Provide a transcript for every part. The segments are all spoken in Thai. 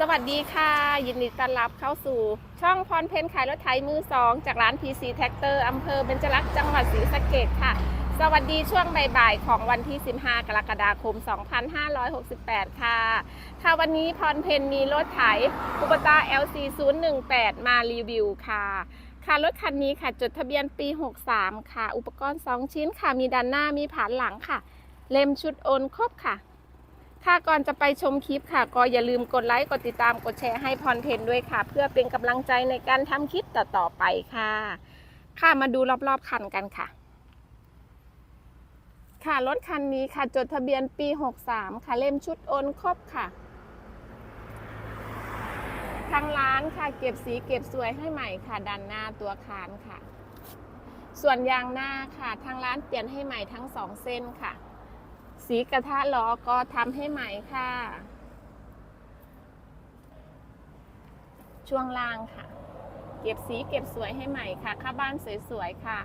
สวัสดีค่ะ ยินดีต้อนรับเข้าสู่ช่องพรเพนขายรถไถมือสองจากร้าน PC Tractor อำเภอเบญจรักษ์จังหวัดศรีสะเกษค่ะ สวัสดีช่วงบ่ายๆของวันที่ 15 กรกฎาคม 2568 ค่ะ ค่ะวันนี้พรเพนมีรถไถอุปตา LC 018 มารีวิวค่ะ ค่ะรถคันนี้ค่ะ จดทะเบียนปี 63 ค่ะ อุปกรณ์ 2 ชิ้นค่ะ มีด้านหน้ามีผานหลังค่ะ เล่มชุดโอนครบค่ะ ค่ะก่อนจะไปชมคลิปค่ะ ก็อย่าลืมกดไลค์ กดติดตาม กดแชร์ให้พรเพนด้วยค่ะ เพื่อเป็นกำลังใจในการทำคลิปต่อๆไปค่ะ ค่ะมาดูรอบๆคันกันค่ะ ค่ะรถคันนี้ค่ะ จดทะเบียนปี 63 ค่ะเล่มชุดโอนครบค่ะทางร้านค่ะ เก็บสีเก็บสวยให้ใหม่ค่ะดันหน้าตัวคานค่ะ ส่วนยางหน้าค่ะทางร้านเปลี่ยนให้ใหม่ทั้งสองเส้นค่ะ สีกระทะล้อก็ทำให้ใหม่ค่ะ ช่วงล่างค่ะ เก็บสีเก็บสวยให้ใหม่ค่ะค่าบ้านสวยๆค่ะ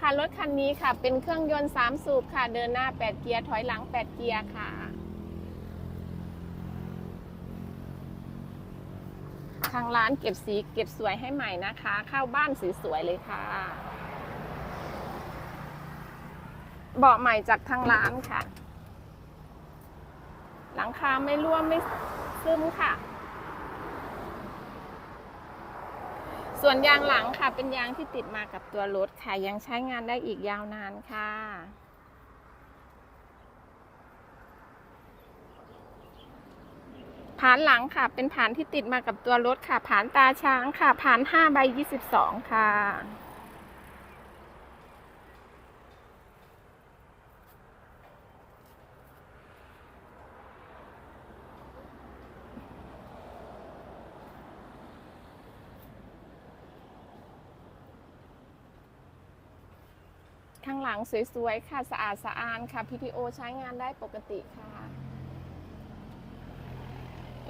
ค่ะรถคันนี้ค่ะ เป็นเครื่องยนต์ 3 สูบค่ะ เดินหน้า 8 เกียร์ถอยหลัง 8 เกียร์ค่ะทางร้านเก็บสีเก็บสวยให้ใหม่นะคะ เข้าบ้านสวยๆเลยค่ะ เบาะใหม่จากทางร้านค่ะ หลังคาไม่ร่วมไม่ซึมค่ะ ส่วนยางหลังค่ะเป็นยางที่ติดมากับตัวรถค่ะยังใช้งานได้อีกยาวนานค่ะผานหลังค่ะ เป็นผานที่ติดมากับตัวรถค่ะผานตาช้างค่ะผาน5ใบ22 ค่ะ ข้างหลังสวยๆ ค่ะ สะอาดสะอ้านค่ะ PTO ใช้งานได้ปกติค่ะ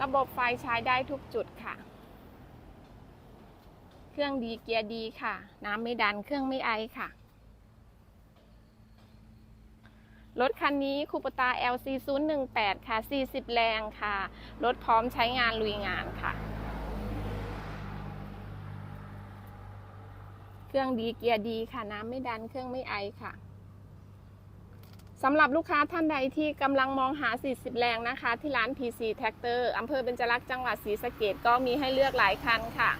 ระบบไฟใช้ได้ทุกจุดค่ะ เครื่องดีเกียร์ดีค่ะ น้ำไม่ดันเครื่องไม่ไอค่ะ รถคันนี้คูปตา LC 018ค่ะ 40 แรงค่ะ รถพร้อมใช้งานลุยงานค่ะ เครื่องดีเกียร์ดีค่ะ น้ำไม่ดันเครื่องไม่ไอค่ะสำหรับลูกค้าท่านใดที่กำลังมองหา 40 แรงนะคะ ที่ร้าน PC Tractor อำเภอเบญจรักษ์จังหวัดศรีสะเกดก็มีให้เลือกหลายคันค่ะ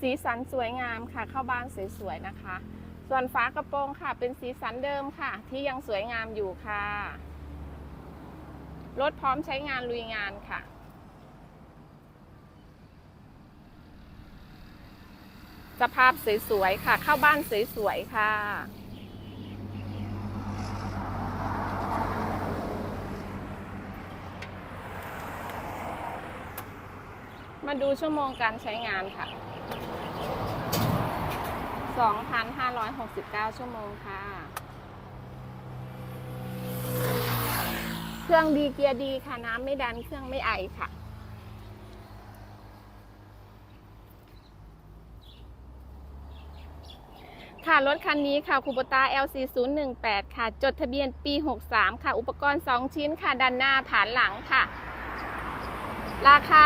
สีสันสวยงามค่ะ เข้าบ้านสวยๆนะคะ ส่วนฝากระโปรงค่ะ เป็นสีสันเดิมค่ะ ที่ยังสวยงามอยู่ค่ะ รถพร้อมใช้งานลุยงานค่ะ สภาพสวยๆค่ะ เข้าบ้านสวยๆค่ะมาดูชั่วโมงการใช้งานค่ะ 2,569 ชั่วโมงค่ะ เครื่องดีเกียร์ดีค่ะน้ำไม่ดันเครื่องไม่ไอค่ะ ค่ะรถคันนี้ค่ะคูปตา LC 018ค่ะ จดทะเบียนปี 63 ค่ะ อุปกรณ์ 2 ชิ้นค่ะ ด้านหน้าผานหลังค่ะ ราคา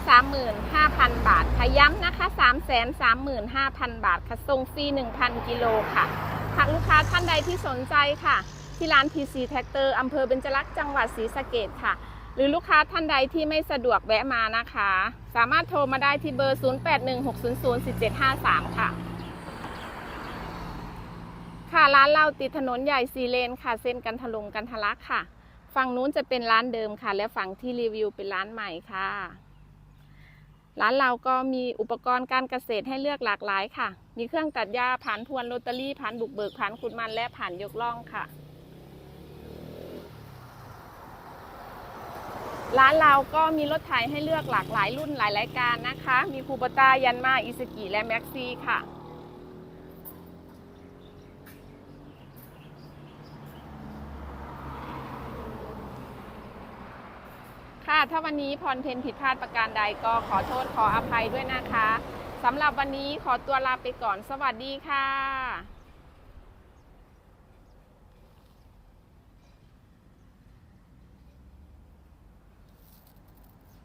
335,000 บาทค่ะย้ำนะคะ 335,000 บาทค่ะส่งฟรี 1,000 กิโลค่ะหากลูกค้าท่านใดที่สนใจค่ะ ที่ร้าน PC Tractor อำเภอเบญจรักษ์จังหวัดศรีสะเกดค่ะ หรือลูกค้าท่านใดที่ไม่สะดวกแวะมานะคะ สามารถโทรมาได้ที่เบอร์ 0816004753 ค่ะ ค่ะร้านเราติดถนนใหญ่สีเลนค่ะ เส้นกันทะลงกันทะลักค่ะ ฝั่งนู้นจะเป็นร้านเดิมค่ะ และฝั่งที่รีวิวเป็นร้านใหม่ค่ะ ร้านเราก็มีอุปกรณ์การเกษตรให้เลือกหลากหลายค่ะ มีเครื่องตัดหญ้าผ่านพวนโรตารี่ผ่านบุกเบิกผ่านขุดมันและผ่านยกล่องค่ะ ร้านเราก็มีรถไถให้เลือกหลากหลายรุ่นหลายรายการนะคะ มีคูปตายันมาอิสกิและแม็กซี่ค่ะ ค่ะ ถ้าวันนี้พรเพนผิดพลาดประการใดก็ขอโทษขออภัยด้วยนะคะ สำหรับวันนี้ขอตัวลาไปก่อน สวัสดีค่ะ